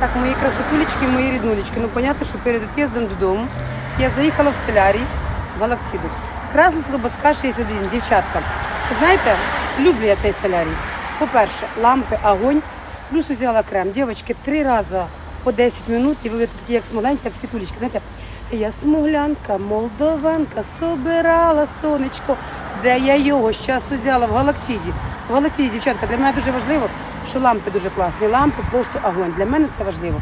Так, мої красотулечки, мої ріднулечки. Ну, понятно, що перед від'їздом додому я заїхала в селярій в Галактиду. Красна Слободська 61, дівчатка. Знаєте, люблю я цей солярій. По-перше, лампи, огонь, плюс взяла крем. Дівчатки, три рази по 10 минут, і ви такі, як смоленькі, як світулечки. Знаєте, я смуглянка, молдованка, собирала сонечко, де я його зараз взяла в Галактиді. В Галактиді, дівчатка, для мене дуже важливо, що лампи дуже класні. Лампи просто огонь. Для мене це важливо.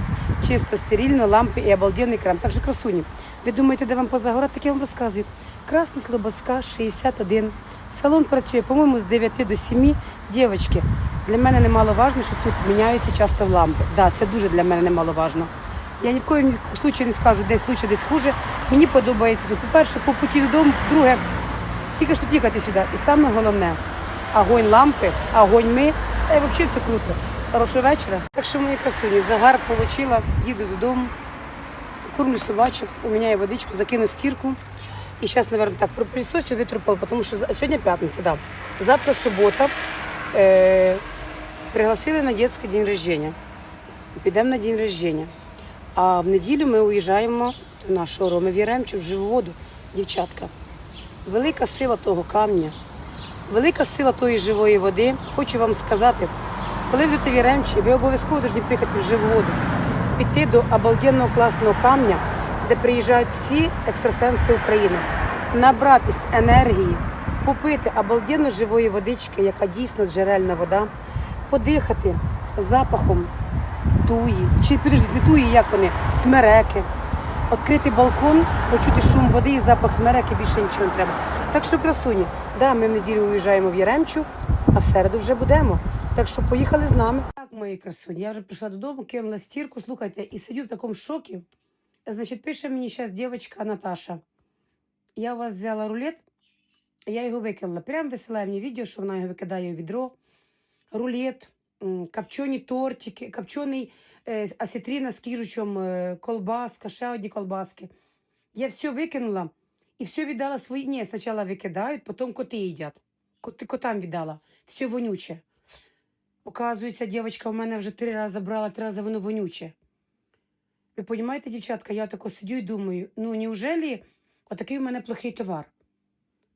Чисто, стерильно, лампи і обалденний крем. Так що красуні. Ви думаєте, де вам позагорати? Так я вам розказую. Красна Слободська, 61. Салон працює, по-моєму, з 9 до 7. Дівчатки, для мене немаловажно, що тут міняються часто лампи. Да, це дуже для мене немаловажно. Я ні в коєму случаї не скажу, десь лучше, десь хуже. Мені подобається тут. По-перше, по путі додому, друге, скільки ж тут їхати сюди. І саме головне, огонь лампи, огонь ми. Та й взагалі все круто. Хорошого вечора. Так що мої красуні, загар отримала, їду додому, кормлю собачок, уміняю водичку, закину стірку. І зараз, мабуть, так пропилісосю витру тому що сьогодні п'ятниця, да. Завтра субота. Е, пригласили на дитячий день рождения. Підемо на день рождения. А в неділю ми уїжджаємо до нашого Роми в Яремчу в живу воду, дівчатка. Велика сила того камня, велика сила тої живої води. Хочу вам сказати, коли в Яремчі, ви обов'язково повинні приїхати в живу воду, піти до обалденного класного камня, де приїжджають всі екстрасенси України, набратись енергії, попити обалденно живої водички, яка дійсно джерельна вода, подихати запахом туї, чи підождіть, не туї, як вони, смереки. Відкрити балкон, почути шум води і запах смереки, більше нічого не треба. Так що, красуні, да, ми в неділю уїжджаємо в Яремчу, а в середу вже будемо. Так що поїхали з нами. Так, мої красуні, я вже прийшла додому, кинула стірку, слухайте, і сидю в такому шокі. Значить, пише мені зараз дівчинка Наташа. Я у вас взяла рулет, я його викинула. Прям висилає мені відео, що вона його викидає у відро. Рулет, м, копчені тортики, копчений е, з кіручом, е, колбаска, ще одні колбаски. Я все викинула і все віддала свої. Ні, спочатку викидають, потім коти їдять. Коти, котам віддала. Все вонюче. Оказується, дівчинка в мене вже три рази брала, три рази воно вонюче. Ви розумієте, дівчатка, я тако сидю і думаю, ну неужели отакий у мене плохий товар?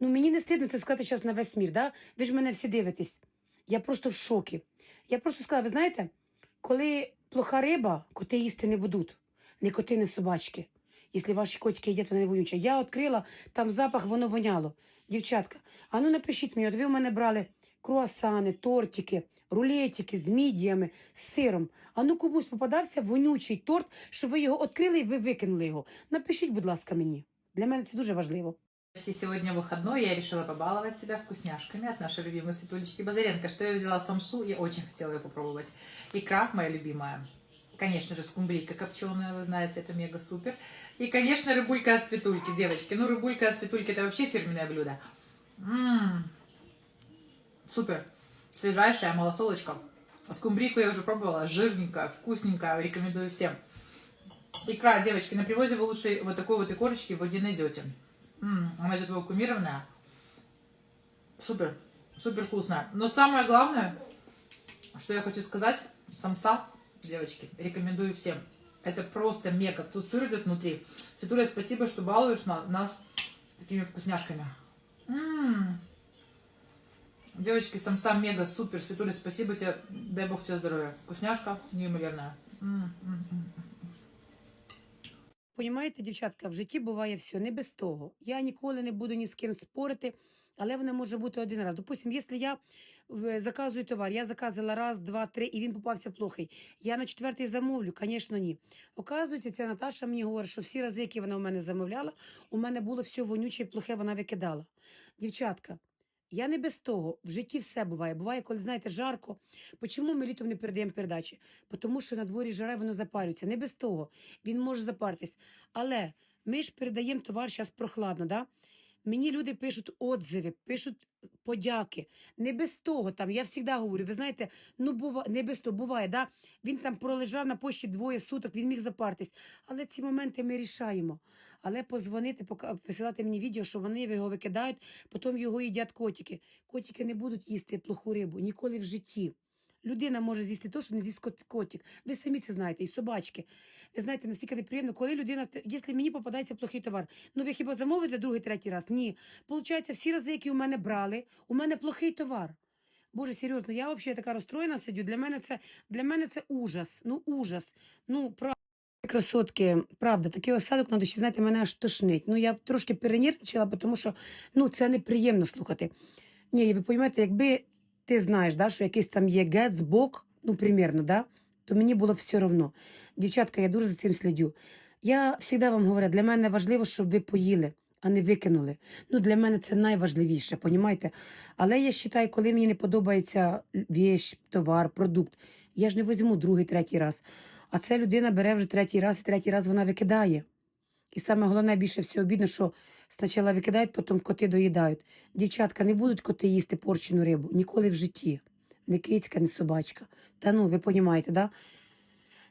Ну мені не стидно це сказати зараз на весь мір, да? ви ж мене всі дивитесь. Я просто в шокі. Я просто сказала, ви знаєте, коли плоха риба, коти їсти не будуть. Не коти, не собачки. Якщо ваші котики їдять, вони не вонючі. Я відкрила, там запах, воно воняло. Дівчатка, а ну напишіть мені, от ви у мене брали круасани, тортики, рулетики з мідіями, з сиром. А ну комусь попадався вонючий торт, що ви його відкрили і ви викинули його. Напишіть, будь ласка, мені. Для мене це дуже важливо. Сегодня выходной, я решила побаловать себя вкусняшками от нашей любимой Светулечки Базаренко. Что я взяла самсу, я очень хотела ее попробовать. Икра моя любимая. Конечно же, скумбрийка копченая, вы знаете, это мега супер. И, конечно, рыбулька от Светульки, девочки. Ну, рыбулька от Светульки это вообще фирменное блюдо. М, Супер. Свежайшая малосолочка. Скумбрийку я уже пробовала, жирненькая, вкусненькая, рекомендую всем. Икра, девочки, на привозе вы лучше вот такой вот икорочки вы не найдете. М, Она идет вакуумированная. Супер, супер вкусная. Но самое главное, что я хочу сказать, самса, девочки, рекомендую всем. Это просто мега. Тут сыр идет внутри. Светуля, спасибо, что балуешь на- нас такими вкусняшками. М. Девочки, самса мега, супер. Светуля, спасибо тебе. Дай бог тебе здоровья. Вкусняшка неимоверная. М, м, м. Понімаєте, дівчатка, в житті буває все, не без того. Я ніколи не буду ні з ким спорити, але воно може бути один раз. Допустим, якщо я заказую товар, я заказала раз, два, три, і він попався плохий. Я на четвертий замовлю, звісно, ні. Оказується, ця Наташа мені говорить, що всі рази, які вона у мене замовляла, у мене було все вонюче і плохе, вона викидала. Дівчатка, я не без того. В житті все буває. Буває, коли, знаєте, жарко. Чому ми літом не передаємо передачі? Тому що на дворі жаре воно запарюється. Не без того. Він може запаритись. Але ми ж передаємо товар зараз прохладно, да? Мені люди пишуть отзиви, пишуть подяки. Не без того там. Я завжди говорю, ви знаєте, ну бува, не без того буває, да? Він там пролежав на пошті двоє суток, він міг запартись. Але ці моменти ми рішаємо. Але позвонити, пока- висилати мені відео, що вони його викидають, потім його їдять котики. Котики не будуть їсти плоху рибу ніколи в житті. Людина може з'їсти те, що не з'їсть котик. Ви самі це знаєте, і собачки. Ви знаєте, наскільки неприємно, коли людина, якщо мені попадається плохий товар, ну ви хіба замовите другий, третій раз? Ні. Получається, всі рази, які у мене брали, у мене плохий товар. Боже, серйозно, я взагалі така розстроєна сидю. Для мене це для мене це ужас. Ну, ужас. Ну, правда. Красотки, правда, такий осадок на душі, знаєте, мене аж тошнить. Ну, я трошки перенервничала, тому що ну, це неприємно слухати. Ні, ви розумієте, якби ти знаєш, да, що якийсь там є гет, збок, ну, примірно, да, то мені було все одно. Дівчатка, я дуже за цим слідю. Я завжди вам говорю, для мене важливо, щоб ви поїли, а не викинули. Ну, для мене це найважливіше, понімаєте? Але я вважаю, коли мені не подобається віч, товар, продукт, я ж не візьму другий, третій раз. А це людина бере вже третій раз, і третій раз вона викидає. І саме головне більше всього обідно, що спочатку викидають, потім коти доїдають. Дівчатка, не будуть коти їсти порчену рибу ніколи в житті. Не кицька, не собачка. Та ну, ви розумієте, да?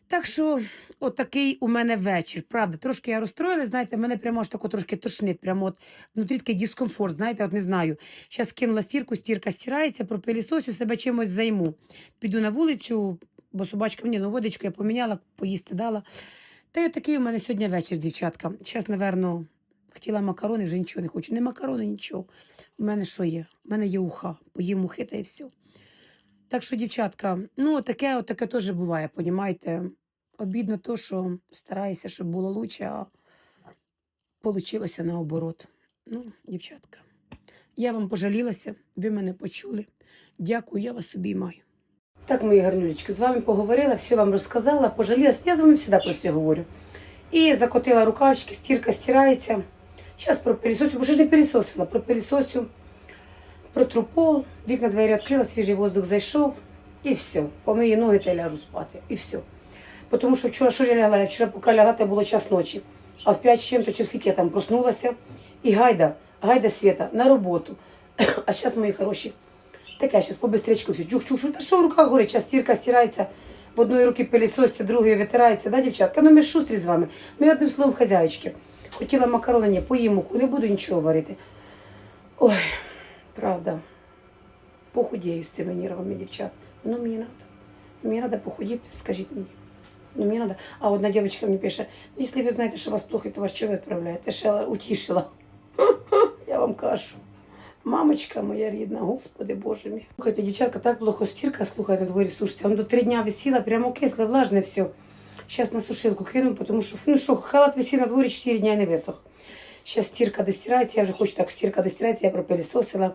Так що, отакий у мене вечір. Правда, трошки я розстроїлась, знаєте, мене прямо аж тако трошки тошнить, прямо от внутрі такий дискомфорт, знаєте, от не знаю. Зараз кинула стірку, стірка стирається, пропилісосю, себе чимось займу. Піду на вулицю, бо собачка мені ну, водичку я поміняла, поїсти дала. Та й отакий у мене сьогодні вечір, дівчатка. Зараз, напевно, хотіла макарони, вже нічого не хочу. Не макарони, нічого. У мене що є? У мене є уха. Поїм ухи та і все. Так що, дівчатка, ну, таке, таке теж буває, понімаєте? Обідно то, що стараєшся, щоб було лучше, а получилося наоборот. Ну, дівчатка, я вам пожалілася, ви мене почули. Дякую, я вас обіймаю. Так, мої гарнулечки, з вами поговорила, все вам розказала, пожалілася. Я з вами завжди про все говорю. І закотила рукавички, стірка стирається. Зараз пропилісосю, бо ще ж не пилісосила, пропилісосю, протру пол, вікна двері відкрила, свіжий воздух зайшов, і все. Помию ноги та ляжу спати. І все. Тому що вчора що я лягла? Я вчора поки лягла, це було час ночі. А в 5 з чим-то чи я там проснулася. І гайда, гайда Света, на роботу. А зараз, мої хороші, таке зараз побистрічку все. Чух, чух, чух. Та що в руках горить? Зараз стірка стирається, в одної руки пилісосся, другої витирається, да, дівчатка? Ну ми ж шустрі з вами. Ми одним словом хазяючки. Хотіла макарони, поїм уху, не буду нічого варити. Ой, правда. Похудею з цими нервами, дівчат. Воно мені треба. Мені треба похудіти, скажіть мені. Ну, мне надо. А одна девочка мне пишет, «Ну, если вы знаете, что вас плохо, то вас чего отправляет? Я ще утішила. Я вам кажу. Мамочка моя рідна, господи боже мій. Слухайте, дівчатка, так плохо слухайте, дворі сушиться. Воно до три дня висіла, прямо кисле, влажне все. Зараз на сушилку кину, тому що, ну що, халат висів на дворі 4 дня і не висох. Зараз стірка достирається, я вже хочу так, стірка достирається, я пропилісосила.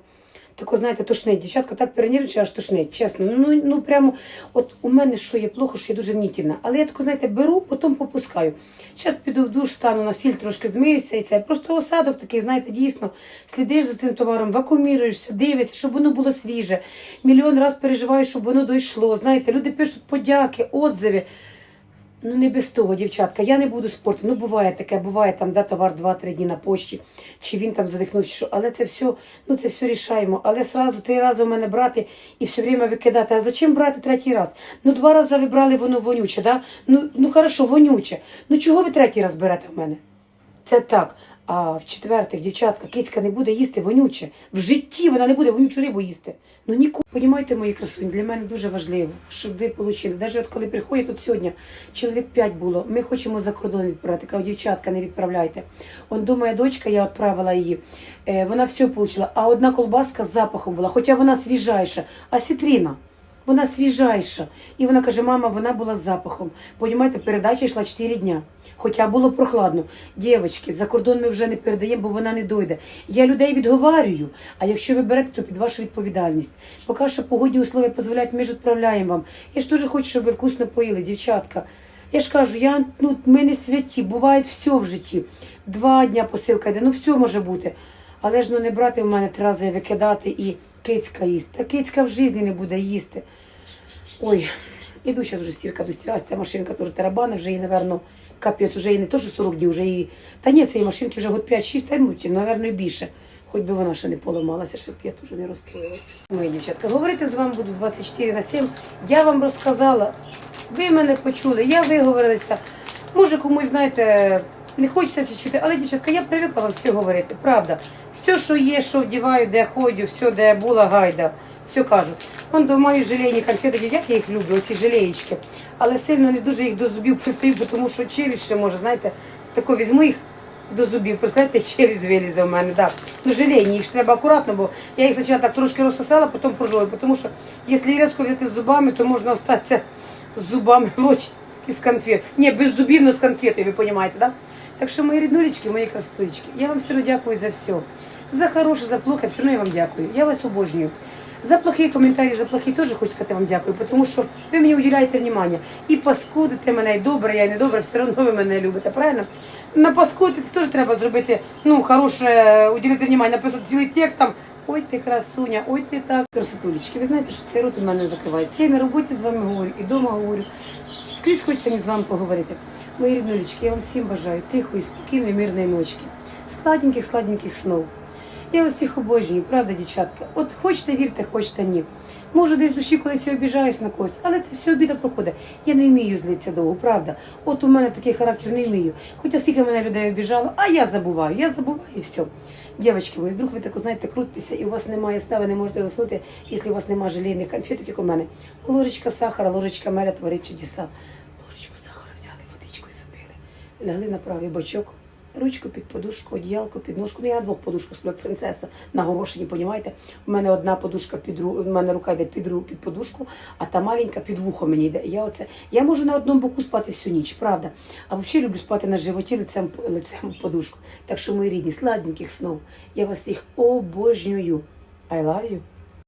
Тако, знаєте, тошнить. Дівчатка так перенервничала, аж тошнить, чесно. Ну, ну прямо, от у мене що є плохо, що я дуже мнітільна. Але я тако, знаєте, беру, потім попускаю. Зараз піду в душ, стану на сіль, трошки змиюся і це. Просто осадок такий, знаєте, дійсно, слідиш за цим товаром, вакууміруєшся, дивишся, щоб воно було свіже. Мільйон раз переживаєш, щоб воно дійшло. Знаєте, люди пишуть подяки, отзиви. Ну не без того, дівчатка. Я не буду спорту. Ну буває таке, буває там да, товар 2-3 дні на почті, чи він там задихнувся, що. Але це все, ну це все рішаємо. Але сразу три рази у мене брати і все время викидати. А зачем брати третій раз? Ну два рази ви брали, воно вонюче, да? Ну, ну хорошо, вонюче. Ну чого ви третій раз берете в мене? Це так. А в четвертих, дівчатка, кицька не буде їсти вонюче. В житті вона не буде вонючу рибу їсти. Ну ніколи. Понімаєте, мої красуні, для мене дуже важливо, щоб ви отримали. Навіть от коли приходять тут сьогодні, чоловік 5 було, ми хочемо за кордон відправити. Кажу, дівчатка, не відправляйте. Он думає, дочка, я відправила її. Е, вона все отримала, а одна колбаска з запахом була, хоча вона свіжайша, а сітріна. Вона свіжайша. І вона каже, мама, вона була з запахом. Понімаєте, передача йшла 4 дня. Хоча було прохладно. Дівчатки, за кордон ми вже не передаємо, бо вона не дойде. Я людей відговарюю. А якщо ви берете, то під вашу відповідальність. Поки що погодні условия дозволяють, ми ж відправляємо вам. Я ж дуже хочу, щоб ви вкусно поїли, дівчатка. Я ж кажу, я, ну, ми не святі, буває все в житті. Два дня посилка йде, ну все може бути. Але ж ну не брати в мене три рази викидати і кицька їсти. Та кицька в житті не буде їсти. Ой, іду зараз вже стірка достиралася, ця машинка теж тарабани, вже їй, напевно, капець, вже їй не то, що 40 днів, вже її. Та ні, цієї машинки вже год 5-6, та ну, напевно, і більше. Хоч би вона ще не поламалася, щоб я теж не розстроїлася. Мої дівчатка, говорити з вами буду 24 на 7. Я вам розказала, ви мене почули, я виговорилася. Може, комусь, знаєте, не хочеться це чути, але, дівчатка, я привикла вам все говорити. Правда. Все, що є, що вдіваю, де ходю, все, де була гайда, все кажу. Вон мої желейні конфети, як я їх люблю, оці желеєчки. Але сильно не дуже їх до зубів пристаю, тому що через ще може, знаєте, тако візьму їх до зубів. Представляєте, через вилізе у мене. Да. Ну, желейні, їх ж треба акуратно, бо я їх спочатку так трошки розсосала, потім прожую. Тому що якщо різко взяти з зубами, то можна остатися з зубами в очі із конфет. Ні, без зубів, але з конфети, ви розумієте, да? Так що мої ріднулечки, мої красотулечки, я вам все одно дякую за все. За хороше, за плохе, все одно я вам дякую. Я вас обожнюю. За плохі коментарі, за плохі теж хочу сказати вам дякую, тому що ви мені уділяєте внимання. І паскудите мене, і добре, я і не добре, все одно ви мене любите, правильно? На паскудити це теж треба зробити, ну, хороше, уділити внимання, написати цілий текст там. Ой, ти красуня, ой, ти так. Красотулечки, ви знаєте, що цей рот у мене закривається. Я і на роботі з вами говорю, і вдома говорю. Скрізь хочеться мені з вами поговорити. Мої ріднулечки, я вам всім бажаю тихої, спокійної, мирної ночки, сладеньких, сладеньких снов. Я вас всіх обожнюю, правда, дівчатка? От хочете вірте, хочете ні. Може, десь душі колись я обіжаюсь на когось, але це все обіда проходить. Я не вмію злитися довго, правда. От у мене такий характер не вмію. Хоча скільки мене людей обіжало, а я забуваю, я забуваю і все. Дівчатки мої, вдруг ви тако, знаєте, крутитеся, і у вас немає сна, ви не можете заснути, якщо у вас немає желейних конфеток, як у мене. Ложечка сахара, ложечка меда творить чудеса. Лягли на правий бочок, ручку під подушку, одіялко під ножку. Ну, я на двох подушках сплю, як принцеса на горошині, понімаєте? У мене одна подушка під ру... у мене рука йде під, ру... під подушку, а та маленька під вухо мені йде. Я оце я можу на одному боку спати всю ніч, правда. А взагалі люблю спати на животі лицем, лицем подушку. Так що, мої рідні, сладеньких снов. Я вас всіх обожнюю. I love you.